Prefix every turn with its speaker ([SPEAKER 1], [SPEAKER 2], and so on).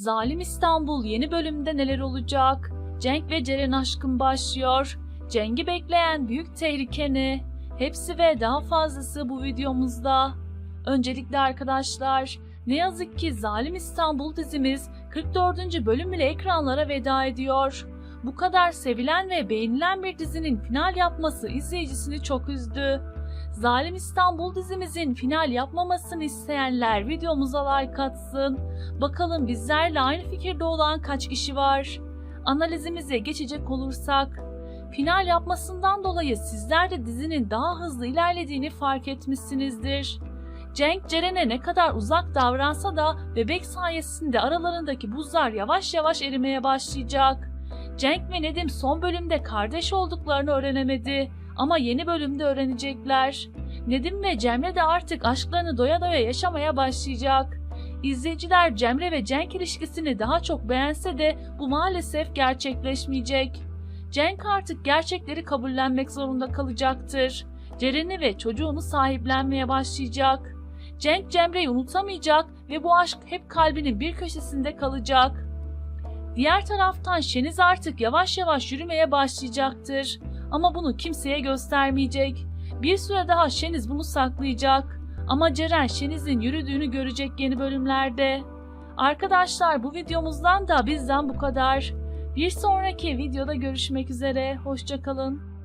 [SPEAKER 1] Zalim İstanbul yeni bölümde neler olacak? Cenk ve Ceren aşkın başlıyor. Cenk'i bekleyen büyük tehlike ne? Hepsi ve daha fazlası bu videomuzda. Öncelikle arkadaşlar, ne yazık ki Zalim İstanbul dizimiz 44. bölüm ile ekranlara veda ediyor. Bu kadar sevilen ve beğenilen bir dizinin final yapması izleyicisini çok üzdü. Zalim İstanbul dizimizin final yapmamasını isteyenler videomuza like atsın. Bakalım bizlerle aynı fikirde olan kaç kişi var? Analizimize geçecek olursak, final yapmasından dolayı sizler de dizinin daha hızlı ilerlediğini fark etmişsinizdir. Cenk Ceren'e ne kadar uzak davransa da bebek sayesinde aralarındaki buzlar yavaş yavaş erimeye başlayacak. Cenk ve Nedim son bölümde kardeş olduklarını öğrenemedi ama yeni bölümde öğrenecekler. Nedim ve Cemre de artık aşklarını doya doya yaşamaya başlayacak. İzleyiciler Cemre ve Cenk ilişkisini daha çok beğense de bu maalesef gerçekleşmeyecek. Cenk artık gerçekleri kabullenmek zorunda kalacaktır. Ceren'i ve çocuğunu sahiplenmeye başlayacak. Cenk Cemre'yi unutamayacak ve bu aşk hep kalbinin bir köşesinde kalacak. Diğer taraftan Şeniz artık yavaş yavaş yürümeye başlayacaktır. Ama bunu kimseye göstermeyecek. Bir süre daha Şeniz bunu saklayacak. Ama Ceren Şeniz'in yürüdüğünü görecek yeni bölümlerde. Arkadaşlar bu videomuzdan da bizden bu kadar. Bir sonraki videoda görüşmek üzere. Hoşçakalın.